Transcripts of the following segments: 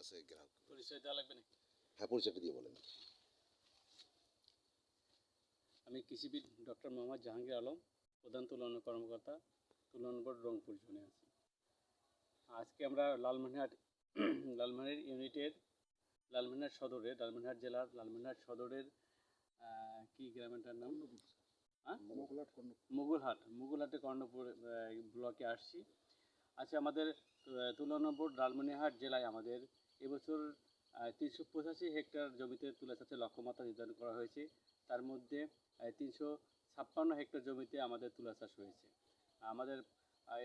আসে গ্রাহক। পরিচয় দেওয়া লাগবে নাকি? হ্যাঁ পরিচয়টা দিয়ে বলেন। আমি কৃষিবিদ ডক্টর মোহাম্মদ জাহাঙ্গীর আলম প্রধান তুলনা কর্মকর্তা তুলনা বোর্ড রংপুর জোনে আছি। আজকে আমরা লালমনিরহাট লালমনিরহাট ইউনিটের লালমনিরহাট সদরে লালমনিরহাট জেলার লালমনিরহাট সদরের কি গ্রামেরটার নাম? হ্যাঁ? মুঘলহাট মুঘলহাটে কর্ণপুর ব্লকে আসছি। আচ্ছা আমাদের তুলনা বোর্ড লালমনিরহাট জেলায় আমাদের এবছর তিনশো পঁচাশি হেক্টর জমিতে তুলা চাষের লক্ষ্যমাত্রা নির্ধারণ করা হয়েছে। তার মধ্যে তিনশো ছাপ্পান্ন হেক্টর জমিতে আমাদের তুলা চাষ হয়েছে। আমাদের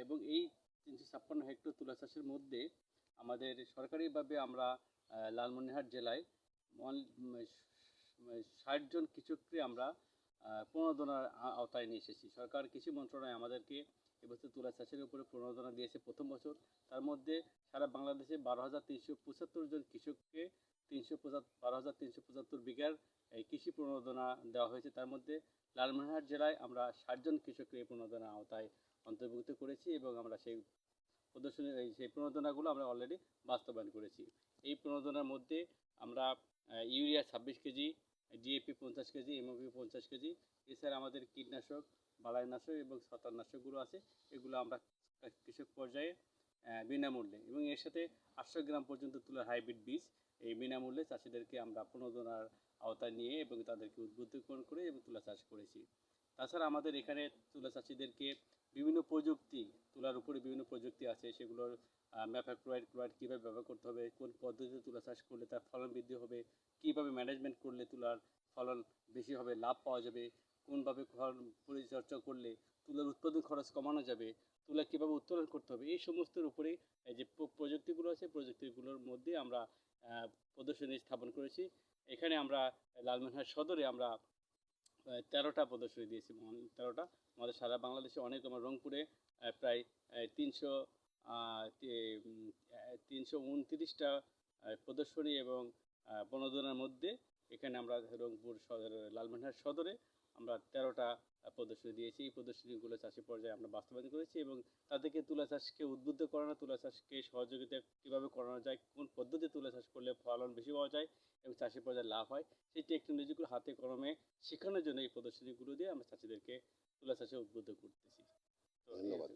এবং এই তিনশো ছাপ্পান্ন হেক্টর তুলা চাষের মধ্যে আমাদের সরকারিভাবে আমরা লালমনিরহাট জেলায় ষাট জন কৃষককে আমরা প্রণোদনার আওতায় নিয়ে এসেছি। সরকার কৃষি মন্ত্রণালয় আমাদেরকে এবছর তুলা চাষের উপরে প্রণোদনা দিয়েছে প্রথম বছর। তার মধ্যে সারা বাংলাদেশে বারো হাজার তিনশো পঁচাত্তর জন কৃষককে তিনশো বারো হাজার তিনশো পঁচাত্তর বিঘার এই কৃষি প্রণোদনা দেওয়া হয়েছে। তার মধ্যে লালমনিরহাট জেলায় আমরা ষাটজন কৃষককে এই প্রণোদনা আওতায় অন্তর্ভুক্ত করেছি এবং আমরা সেই প্রদর্শনী সেই প্রণোদনাগুলো আমরা অলরেডি বাস্তবায়ন করেছি। এই প্রণোদনার মধ্যে আমরা ইউরিয়া ছাব্বিশ কেজি ডিএপি পঞ্চাশ কেজি এমওপি পঞ্চাশ কেজি, এছাড়া আমাদের কীটনাশক, বালাইনাশক এবং ছত্রাকনাশকগুলো আছে। এগুলো আমরা কৃষক পর্যায়ে বিনামূল্যে এবং এর সাথে আটশো গ্রাম পর্যন্ত তুলার হাইব্রিড বীজ, এই বিনামূল্যে চাষিদেরকে আমরা প্রণোদনার আওতায় নিয়ে এবং তাদেরকে উদ্বুদ্ধকরণ করে এবং তুলা চাষ করেছি। তাছাড়া আমাদের এখানে তুলা চাষিদেরকে বিভিন্ন প্রযুক্তি, তুলার উপরে বিভিন্ন প্রযুক্তি আছে, সেগুলোর ম্যাফাক্লোরাইড ক্লোরাইড কীভাবে ব্যবহার করতে হবে, কোন পদ্ধতিতে তুলা চাষ করলে তার ফলন বৃদ্ধি হবে, কীভাবে ম্যানেজমেন্ট করলে তুলার ফলন বেশি হবে, লাভ পাওয়া যাবে, কোনভাবে ফলন পরিচর্যা করলে তুলার উৎপাদন খরচ কমানো যাবে, তুলা কীভাবে উত্তোলন করতে হবে, এই সমস্তের উপরে যে প্রযুক্তিগুলো আছে, প্রযুক্তিগুলোর মধ্যে আমরা প্রদর্শনী স্থাপন করেছি। এখানে আমরা লালমনিরহাট সদরে আমরা তেরোটা প্রদর্শনী দিয়েছি তেরোটা। আমাদের সারা বাংলাদেশে অনেক আমার রংপুরে প্রায় তিনশো তিনশো উনত্রিশটা প্রদর্শনী এবং প্রণোদনার মধ্যে এখানে আমরা রংপুর সদর, লালমনিরহাট সদরে আমরা তেরোটা প্রদর্শনী দিয়েছি। এই প্রদর্শনীগুলো চাষি পর্যায়ে আমরা বাস্তবায়ন করেছি এবং তাদেরকে তুলা চাষকে উদ্বুদ্ধ করানো তুলা চাষকে সহযোগিতা কীভাবে করানো যায় কোন পদ্ধতি তুলা চাষ করলে ফলন বেশি পাওয়া যায় এবং চাষি পর্যায়ে লাভ হয় সেই টেকনোলজিগুলো হাতে কলমে শেখানোর জন্য এই প্রদর্শনীগুলো দিয়ে আমরা চাষিদেরকে তুলা চাষে উদ্বুদ্ধ করতেছি। ধন্যবাদ।